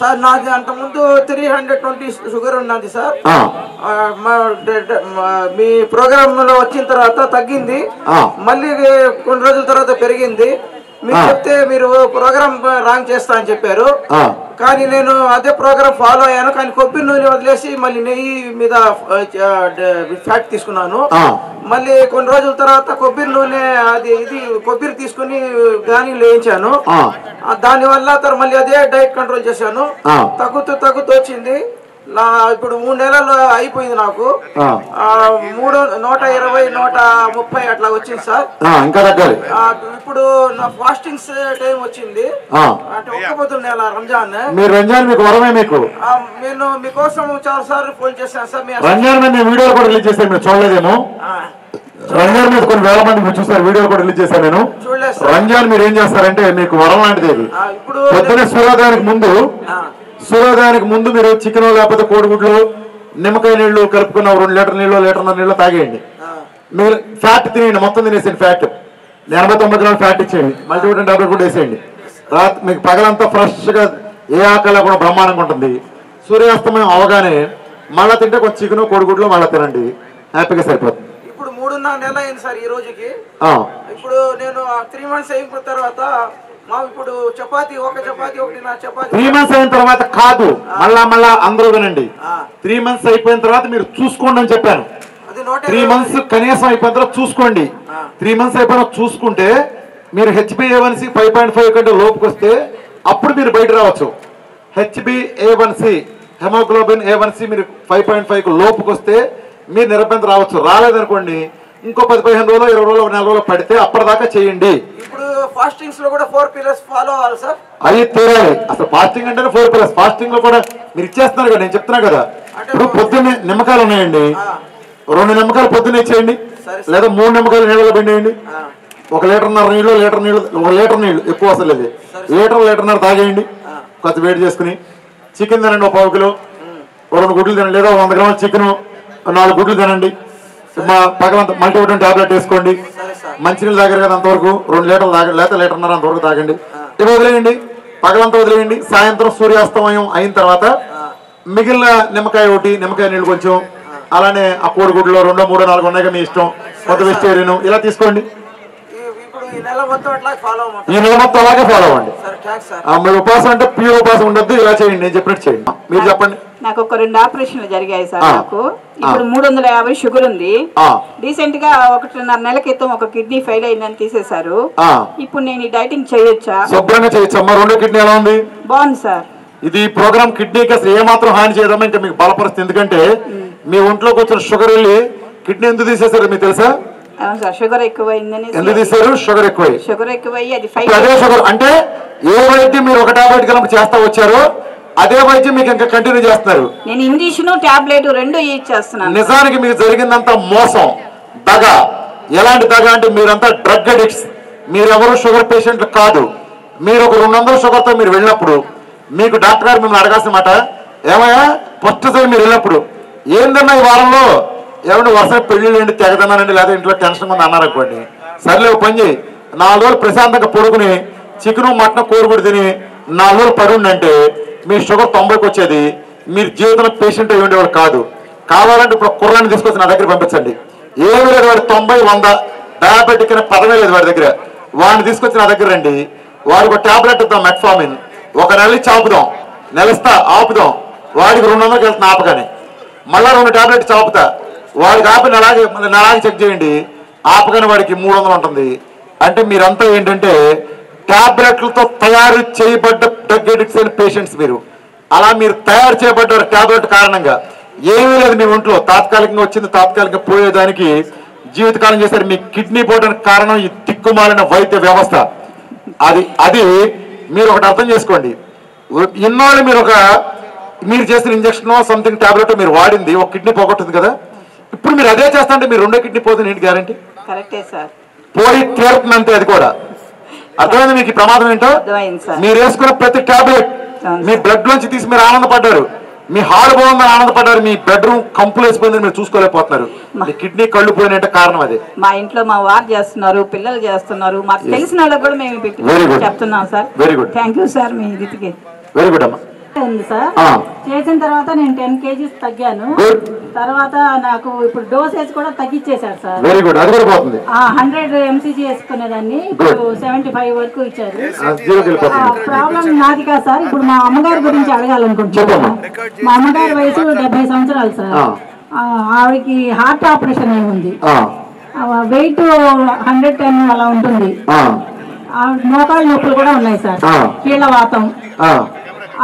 Sir నాది అంతకుముందు three hundred twenty sugar ఉన్నది సార్. మా- ప్రోగ్రామ్లో వచ్చిన తర్వాత తగ్గింది. మళ్ళీ కొన్ని రోజుల తర్వాత పెరిగింది. మీరు. చెప్తే మీరు ప్రోగ్రామ్ రాంగ్ చేస్తా అని చెప్పారు. కానీ నేను అదే ప్రోగ్రామ్ ఫాలో అయ్యాను కానీ కొబ్బరి నూనె వదిలేసి మళ్ళీ నెయ్యి మీద ఫ్యాట్ తీసుకున్నాను. మళ్ళీ కొన్ని రోజుల తర్వాత కొబ్బరి నూనె అది ఇది కొబ్బరి తీసుకుని వేయించాను ఆ. ఆ, దానివల్ల తర్వాత మళ్ళీ అదే డైట్ కంట్రోల్ చేశాను. తగ్గుతూ తగ్గుతూ వచ్చింది నా ఇప్పుడు మూడు నెలలు అయిపోయింది నాకు. మూడు నూట ఇరవై నూట ముప్పై అట్లా వచ్చింది సార్. ఇంకా తగ్గాలి. ఇప్పుడు నా ఫాస్టింగ్స్ టైం వచ్చింది. అంటే ఒక్క పొద్దుల నెల రంజాన్. మీరు రంజాన్ మీకు వరమే మీకు. నేను మీకోసం చాలా సార్లు ఫోన్ చేశాను సార్. మీ రంజాన్ మీద నేను వీడియోలు కూడా రిలీజ్ చేశాను మీరు చూడలేదేమో రంజాన్ మీద కొన్ని వేల మంది మీరు చూస్తారు వీడియోలు కూడా రిలీజ్ చేశాను నేను. చూడలేదు సార్. రంజాన్ మీరు ఏం చేస్తారంటే మీకు వరం లాంటిది. పొద్దున సూర్యోదయానికి ముందు సూర్యోదయానికి ముందు మీరు చికెన్ లేకపోతే కోడిగుడ్లు నిమ్మకాయ నీళ్ళు కలుపుకున్న రెండు లీటర్ నీళ్ళు లీటర్ నీళ్ళు తాగేయండి. మీరు ఫ్యాట్ తినేయండి మొత్తం తినేసేయండి ఫ్యాట్. ఎనభై తొంభై గ్రాములు ఫ్యాట్ ఇచ్చేయండి. మల్టీవిటమిన్ టాబ్లెట్ కూడా వేసేయండి. రాత్రి మీకు పగలంతా ఫ్రెష్గా ఏ ఆకలి కూడా బ్రహ్మాండంగా ఉంటుంది. సూర్యాస్తమయం అవగానే మళ్ళీ తింటే కొంచెం చికెన్ కోడిగుడ్లు మళ్ళీ తినండి. హ్యాపీగా సరిపోతుంది. ఇప్పుడు మూడున్నర నెల అయింది సార్ ఈ రోజుకి. ఇప్పుడు నేను త్రీ మంత్స్ అయిన తర్వాత మా ఇప్పుడు చపాతి ఒక చపాతి ఒకటి నా చపాతి. త్రీ మంత్స్ అయిన తర్వాత కాదు. మళ్ళా మళ్ళా అందరూ వినండి. త్రీ మంత్స్ అయిపోయిన తర్వాత మీరు చూసుకోండి అని చెప్పాను. త్రీ మంత్స్ కనీసం అయిపోయిన తర్వాత చూసుకోండి. త్రీ మంత్స్ అయిపోయిన చూసుకుంటే మీరు హెచ్బిఏవన్సి ఫైవ్ పాయింట్ ఫైవ్ కంటే లోపుకి వస్తే అప్పుడు మీరు బయట రావచ్చు. H B A one C haemoglobin A one C మీరు ఫైవ్ పాయింట్ ఫైవ్ లోపుకి వస్తే మీరు నిరభ్యంతరం రావచ్చు. రాలేదనుకోండి ఇంకో పది పదిహేను రోజులు ఇరవై రోజులు నెల రోజులు పడితే అప్పటిదాకా చేయండి. ఇప్పుడు ఫాస్టింగ్స్లో కూడా ఫోర్ పిల్లర్స్ ఫాలో అవ్వాలి సార్. అవి తీరాలి అసలు ఫాస్టింగ్ అంటేనే ఫోర్ ప్లస్ ఫాస్టింగ్లో కూడా మీరు ఇచ్చేస్తున్నారు కదా నేను చెప్తున్నా కదా. ఇప్పుడు పొద్దున్నే నిమ్మకాయలు ఉన్నాయండి. రెండు నిమ్మకాయలు పొద్దున్నే ఇచ్చేయండి. లేదా మూడు నిమ్మకాయలు నీళ్ళలో పిండేయండి. ఒక లీటర్న్నర నీళ్ళు లీటర్ నీళ్ళు ఒక లీటర్ నీళ్ళు. ఎక్కువ అసలు లేదు. లీటర్ లీటర్న్నర తాగేయండి. కొంత వేడి చేసుకుని. చికెన్ తినండి ఒక పావు కిలో. ఒక రెండు గుడ్లు తినండి. లేదా వంద గ్రాముల చికెన్. నాలుగు గుడ్లు తినండి. పగలంత మల్టీవిటమిన్ టాబ్లెట్ వేసుకోండి. మంచినీళ్ళు తాగారు కదా అంతవరకు? రెండు లీటర్లు తాగండి లేకపోతే లీటర్న్నర అంతవరకు తాగండి. ఇవి వదిలేయండి. పగలంతా వదిలేయండి. సాయంత్రం సూర్యాస్తమయం అయిన తర్వాత మిగిలిన నిమ్మకాయ ఒకటి నిమ్మకాయ నీళ్ళు కొంచెం అలానే ఆ కోడిగుడ్లో రెండో మూడో నాలుగు ఉన్నాయి మీ ఇష్టం. కొంత వెజిటేరియన్ ఇలా తీసుకోండి. ఈ- నెల మొత్తం అలాగే ఫాలో అవ్వండి. మీరు ఉపాసం అంటే ప్యూర్ ఉపాసం ఉండొద్దు ఇలా చేయండి. నేను చెప్పినట్టు చేయండి. మీరు చెప్పండి. నాకు ఒక రెండు ఆపరేషన్లు జరిగాయి సార్. నాకు. ఇప్పుడు మూడు వందల యాభై షుగర్ ఉంది. రీసెంట్గా ఒకటిన్నర నెల క్రితం ఒక కిడ్నీ ఫెయిల్ అయిందని తీసేశారు. ఇప్పుడు నేను ఈ డైటింగ్ చేయొచ్చా? శుభ్రంగా చేయొచ్చు? అమ్మా రెండో కిడ్నీ ఎలా ఉంది? బాగుంది సార్. ఇది ప్రోగ్రామ్ కిడ్నీకి అసలు ఏమాత్రం హాని ఇంకా మీకు బలపరుస్తుంది. ఎందుకంటే మీ ఒంట్లోకి వచ్చిన షుగర్ వెళ్ళి కిడ్నీ ఎందుకు తీసేశారు మీకు తెలుసా? షుగర్ ఎక్కువైందని ఎందుకు తీశారు? షుగర్ ఎక్కువై. షుగర్ అది ఫైవ్ షుగర్. అంటే ఏ వైద్యం మీరు ఒక టాబ్లెట్ కలిపి చేస్తా వచ్చారో అదే వైద్యం మీకు ఇంకా కంటిన్యూ చేస్తున్నారు. నేను ఇంజక్షన్ టాబ్లెట్ రెండు యూజ్ చేస్తున్నాను. నిజానికి మీకు జరిగిందంతా మోసం. దగ. ఎలాంటి దగ అంటే మీరంతా డ్రగ్ అడిక్ట్స్. మీరెవరు షుగర్ పేషెంట్లు కాదు. మీరు ఒక రెండు వందల షుగర్తో మీరు వెళ్ళినప్పుడు మీకు డాక్టర్ గారు మిమ్మల్ని అడగాల్సిన మాట ఏమయ్యా ఫస్ట్ సార్ మీరు వెళ్ళినప్పుడు ఏందన్నా ఈ వారంలో ఏమంటే వరుస పెళ్ళిళ్ళండి తెగదన్నానండి లేదా ఇంట్లో టెన్షన్ ఉంది అన్నారు అనుకోండి. సర్లే పని చేయి నాలుగు రోజులు ప్రశాంతంగా పడుకుని చికెను మటన్ కూరగుడి తిని నాలుగు రోజులు పడి అంటే మీ షుగర్ తొంభైకి వచ్చేది మీరు జీవితంలో పేషెంట్ అయి ఉండేవాడు కాదు. కావాలంటే ఇప్పుడు కుర్రాన్ని తీసుకొచ్చి నా దగ్గర పంపించండి. ఏమి లేదు వాడు తొంభై వంద డయాబెటిక్ అనే పదమే లేదు వాడి దగ్గర. వాడిని తీసుకొచ్చి నా దగ్గర రండి. వాడికి ఒక టాబ్లెట్ ఇద్దాం మెట్ఫామిన్ ఒక నెల ఇచ్చి ఆపుదాం నెలస్తా ఆపుదాం. వాడికి రెండు వందలకి వెళ్తున్నా ఆపగానే. మళ్ళీ రెండు టాబ్లెట్ ఆపుతా వాడికి ఆపి నెలాగే నెలాగే చెక్ చేయండి. ఆపగానే వాడికి మూడు వందలు ఉంటుంది. అంటే మీరంతా ఏంటంటే టాబ్లెట్లతో తయారు చేయబడ్డ అయిన పేషెంట్స్ మీరు. అలా మీరు తయారు చేయబడ్డ టాబ్లెట్ కారణంగా. ఏమీ లేదు మీ ఒంట్లో. తాత్కాలికంగా వచ్చింది తాత్కాలికంగా పోయేదానికి జీవితకాలం చేశారు. మీ కిడ్నీ పోవడానికి కారణం ఈ తిక్కుమాలిన వైద్య వ్యవస్థ. అది అది మీరు ఒకటి అర్థం చేసుకోండి. ఇన్నాళ్ళు మీరు ఒక మీరు చేసిన ఇంజక్షన్ సంథింగ్ టాబ్లెట్ మీరు వాడింది ఒక కిడ్నీ పోగొట్టింది కదా. ఇప్పుడు మీరు అదే చేస్తుంటే మీరు రెండో కిడ్నీ పోతుంది ఏంటి గ్యారంటీ కరెక్టే సార్. పోయి తీరుతుంది అంతే అది కూడా. అర్థమైంది మీకు ప్రమాదం ఏంటో? మీరు వేసుకున్న ప్రతి టాబ్లెట్ మీ బ్లడ్ లోంచి తీసి మీరు ఆనందపడ్డారు. మీ హార్ట్ బాగుందని ఆనందపడ్డారు మీ బెడ్రూమ్ కంపులు వేసిపోయిందని మీరు చూసుకోలేకపోతున్నారు. మీ కిడ్నీ కళ్ళు పోయినట్టే కారణం అదే. మా ఇంట్లో మా వారు చేస్తున్నారు పిల్లలు చేస్తున్నారు. మాకు తెలిసిన వాళ్ళకి కూడా మేము. చెప్తున్నాం sir. Very good. Thank you sir మీ ఇదికి వెరీ గుడ్ అమ్మా. ఉంది సార్. చేసిన తర్వాత నేను టెన్ కేజీస్ తగ్గాను. తర్వాత నాకు ఇప్పుడు డోసేజ్ కూడా తగ్గించేశారు సార్. వెరీ గుడ్ అది కూడా పోతుంది. హండ్రెడ్ ఎంసీజీ వేసుకునేదాన్ని. ఇప్పుడు సెవెంటీ ఫైవ్ వరకు ఇచ్చారు. ప్రాబ్లం నాది కాదు సార్. ఇప్పుడు మా అమ్మగారి గురించి అడగాలనుకుంటున్నాను. మా అమ్మగారి వయసు డెబ్బై సంవత్సరాలు సార్. ఆవిడకి హార్ట్ ఆపరేషన్ అయి ఉంది? వెయిట్ హండ్రెడ్ టెన్ అలా ఉంటుంది. మోకాళ్ళ నొప్పులు కూడా ఉన్నాయి సార్. కీళ్ళ వాతం.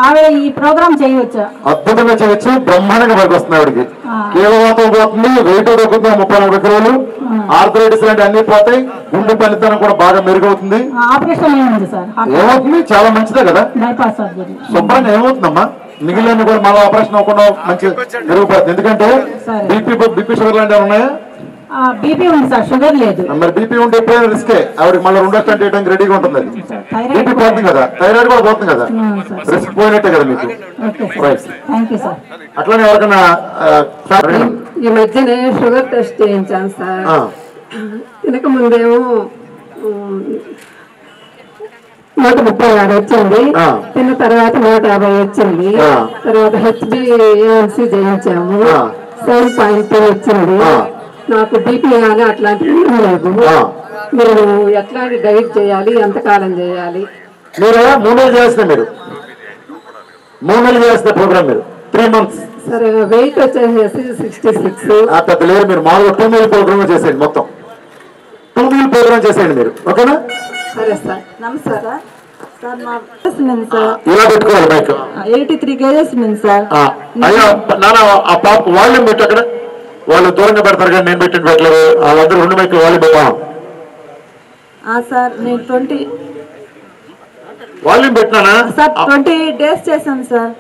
ఆవిడ ఈ ప్రోగ్రామ్ చేయవచ్చా అద్భుతంగా చేయొచ్చు. బ్రహ్మాండంగా పనికి వస్తుంది ఆవిడకి కీలవాతం పోతుంది వెయిట్ తగ్గుతుంది ముప్పై నలభై కిలోలు. ఆర్థరైటిస్ లాంటి అన్ని పోతాయి. గుండె పనితనం కూడా బాగా మెరుగవుతుంది. ఆపరేషన్ ఏమవుతుంది? చాలా మంచిదే కదా. శుభ్రంగా ఏమవుతుందమ్మా? మిగిలిన కూడా మళ్ళీ ఆపరేషన్ అవ్వకుండా మంచి మెరుగుపడుతుంది. ఎందుకంటే. బీపీ బీపీ షుగర్ లాంటివి ఉన్నాయా? బీపీ ఉంది సార్ షుగర్ లేదు. మరి బీపీ ఉంటే ఎప్పుడైనా రిస్కే. ఆవిడకి మళ్ళీ రెండో స్టంట్ చేయడానికి రెడీగా ఉంటుంది అది థైరాయిడ్ బీపీ పోతుంది కదా? థైరాయిడ్ కూడా పోతుంది కదా? రిస్క్ పోయినట్టే కదా మీకు? అట్లానే ఎవరికైనా ఈ మధ్యనే షుగర్ టెస్ట్ చేయించాను సార్. తినక ముందేమో నూట ముప్పై ఆరు వచ్చింది. ఆ. తిన్న తర్వాత నూట యాభై వచ్చింది. తర్వాత హెచ్బిఎన్సి చేయించాము. సెవెన్ పాయింట్ టూ వచ్చింది. ఆ. నాకు బీపీ కానీ అట్లాంటివి లేదు. మీరు ఎట్లాంటి డైట్ చేయాలి ఎంతకాలం చేయాలి? మీరు మూడు నెలలు చేస్తే మీరు. మూడు నెలలు చేస్తే ప్రోగ్రామ్ మీరు. త్రీ మంత్స్ సరే వెయిట్ వచ్చేసి సిక్స్టీ సిక్స్ పెద్ద లేరు మీరు. మామూలుగా టూ మీల్ ప్రోగ్రామ్ చేసేయండి మొత్తం. టూ మీల్ ప్రోగ్రామ్ చేసేయండి మీరు. ఓకేనా? సరే సార్. నమస్తే సార్. సార్ నా ఉంది సార్. ఇలా పెట్టుకోవాలి మైక్. ఎయిటీ త్రీ కేజెస్ ఉంది సార్. ఆ, అయ్యా నాన్న ఆ పాప వాల్యూమ్ పెట్టు అక్కడ. వాళ్ళు దూరంగా పెడతారు కానీ నేను పెట్టిన పెట్టలేదు. వాళ్ళందరూ రెండు మైక్ వాల్యూమ్ పెట్టాం. సార్ నేను ట్వంటీ వాల్యూమ్ పెట్టినానా? సార్ ట్వంటీ డేస్ చేశాను సార్.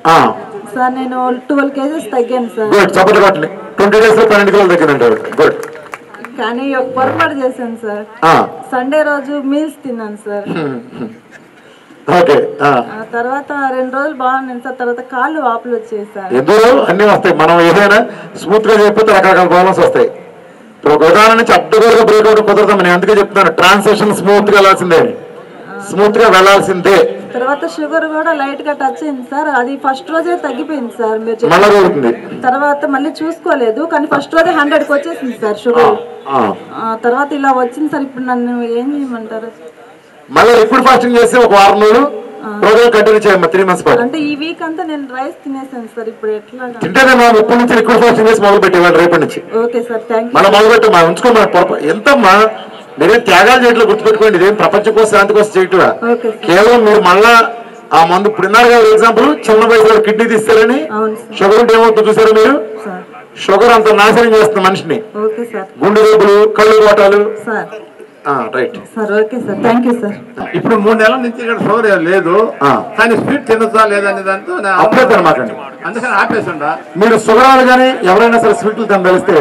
సార్ నేను ట్వెల్వ్ కేజెస్ తగ్గాను సార్. గుడ్ చప్పట్లు కొట్టండి. ట్వంటీ డేస్లో పన్నెండు కిలోలు తగ్గిందండి ఆవిడ. గుడ్. కానీ పొరపాటు చేశాను సార్. సండే రోజు మీల్స్ తిన్నాను సార్. ఓకే తర్వాత రెండు రోజులు బాగున్నాను సార్ తర్వాత కాళ్ళు వాపులు వచ్చాయి సార్ ఎందుకు అన్ని వస్తాయి. మనం ఏదైనా స్మూత్గా చెప్పితే రకరకాల ప్రాబ్లమ్స్ వస్తాయి. ఇప్పుడు ఒక ఉదాహరణ నుంచి అడ్డగోలుగా బ్రేక్ అవుట్ కుదరదాం నేను అందుకే చెప్తున్నాను. ట్రాన్సాక్షన్ స్మూత్గా వెళ్ళాల్సిందే. స్మూత్గా వెళ్ళాల్సిందే. తర్వాత షుగర్ కూడా లైట్గా టచ్ అయింది సార్. అది ఫస్ట్ రోజే తగ్గిపోయింది సార్. మీరు తర్వాత మళ్ళీ చూసుకోలేదు. కానీ ఫస్ట్ రోజే హండ్రెడ్కి వచ్చేసింది సార్ షుగర్ తర్వాత ఇలా వచ్చింది సార్. ఇప్పుడు నన్ను ఏం చేయమంటారు? మళ్ళీ లిక్విడ్ ఫాస్టింగ్ చేసి ఒక వారం రోజులు ప్రోగ్రామ్ కంటిన్యూ చేయమ్మా త్రీ మంత్స్ పాటు అంటే ఈ వీక్ అంతా నేను రైస్ తినేసాను సార్ ఇప్పుడు ఎట్లా తింటేనే మనం ఇప్పటి నుంచి లిక్విడ్ ఫాస్టింగ్ చేసి మొదలు పెట్టేవాళ్ళు రేపటి నుంచి? ఓకే సార్ థ్యాంక్ మనం మొదలు పెట్టి మనం ఉంచుకోమా ఎంతమ్మా మీరేం త్యాగాలు చేయట్లో గుర్తుపెట్టుకోండి ఇదేం ప్రపంచం కోసం శాంతి కోసం చేయటం కేవలం మీరు మళ్ళా ఆ మందు ఇప్పుడు కదా ఎగ్జాంపుల్ చిన్న వయసులో కిడ్నీ తీస్తారని షుగర్ ఉంటే ఏమవుతుందో చూసారు మీరు? షుగర్ అంత నాశనం చేస్తుంది మనిషిని. గుండె జబ్బులు కళ్ళు కోటాలు right sir okay sir thank you sir ఇప్పుడు మూడు నెలల నుంచి ఇక్కడ షుగర్ ఏం లేదు. ఆ. కానీ స్వీట్ తినొచ్చా లేదనే దాంతో నా- అప్పుడే తినమాకండి అందుకని ఆపేసిండా. మీరు వాళ్ళు కానీ ఎవరైనా సరే స్వీట్లు తిన తెలిస్తే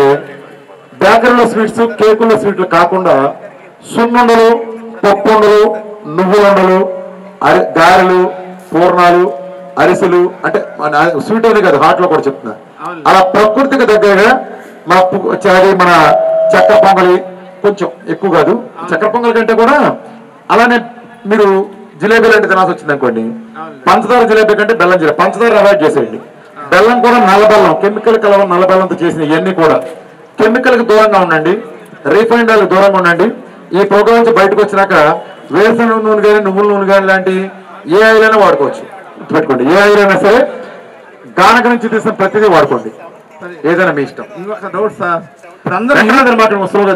బేకరీలో స్వీట్స్ కేకుల్లో స్వీట్లు కాకుండా సున్నుండలు పప్పుండలు నువ్వులుండలు అరి గారెలు పూర్ణాలు అరిసెలు అంటే మన స్వీట్ అనే కదా హాట్లో కూడా చెప్తున్నా. అలా ప్రకృతికి దగ్గరగా మన మన చక్కెర పొంగలి కొంచెం ఎక్కువ కాదు. చక్కెర పొంగల్ కంటే కూడా అలానే మీరు జిలేబీ లాంటి తినాల్సి వచ్చింది అనుకోండి. పంచదార జిలేబీ కంటే బెల్లం జిలేబీ పంచదార అవాయిడ్ చేసేయండి. బెల్లం కూడా నల్ల బెల్లం కెమికల్ కలవ నల్ల బెల్లంతో చేసిన ఇవన్నీ కూడా. కెమికల్కి దూరంగా ఉండండి. రీఫైండ్ ఆయిల్ దూరంగా ఉండండి. ఈ ప్రోగ్రామ్ నుంచి బయటకు వచ్చినాక వేరుశనగ నూనె కానీ నువ్వుల నూనె కానీ లాంటి ఏ ఆయిల్ అయినా వాడుకోవచ్చు. గుర్తుపెట్టుకోండి. ఏ ఆయిల్ అయినా సరే గానక నుంచి తీసిన ప్రతిదీ వాడుకోండి. ఏదైనా మీ ఇష్టం. Doubt sir. ఇప్పుడు అందరూ వెంకటాద్రి మాత్రం వస్తువుగా